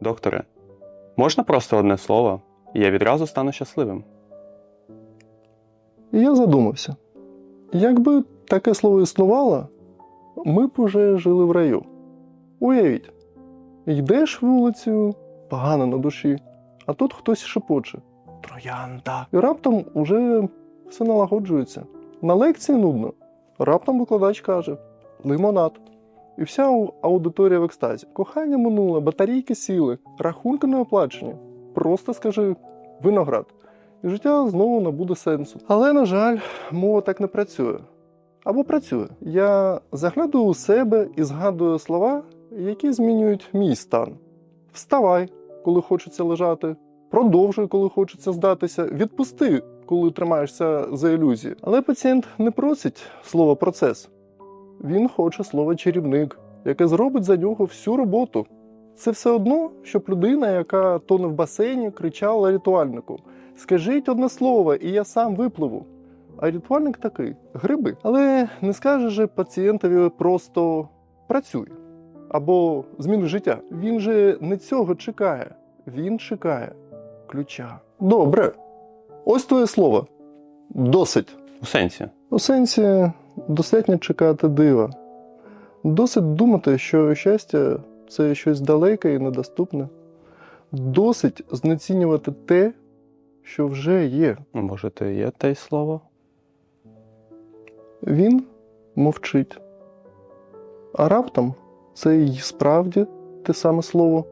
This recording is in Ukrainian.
Докторе, можна просто одне слово, і я відразу стану щасливим. І я задумався. Якби таке слово існувало, ми б уже жили в раю. Уявіть, йдеш вулицею, погано на душі, а тут хтось шепоче Троянда. І раптом уже все налагоджується. На лекції нудно. Раптом викладач каже лимонад. І вся аудиторія в екстазі. Кохання минуле, батарейки сіли, рахунки не оплачені. Просто скажи виноград. І життя знову набуде сенсу. Але, на жаль, мова так не працює. Або працює. Я заглядую у себе і згадую слова, які змінюють мій стан. Вставай, коли хочеться лежати, продовжуй, коли хочеться здатися, відпусти, коли тримаєшся за ілюзії. Але пацієнт не просить слова процес. Він хоче слова чарівник, яке зробить за нього всю роботу. Це все одно, щоб людина, яка тоне в басейні, кричала ритуальнику: Скажіть одне слово, і я сам випливу. А ритуальник такий гриби. Але не скаже же пацієнтові просто працюй або зміни життя. Він же не цього чекає. Він чекає ключа. Добре. Ось твоє слово. Досить. У сенсі. У сенсі достатньо чекати дива. Досить думати, що щастя це щось далеке і недоступне. Досить знецінювати те, що вже є. Може, то і є те й слово? Він мовчить. А раптом це й справді те саме слово.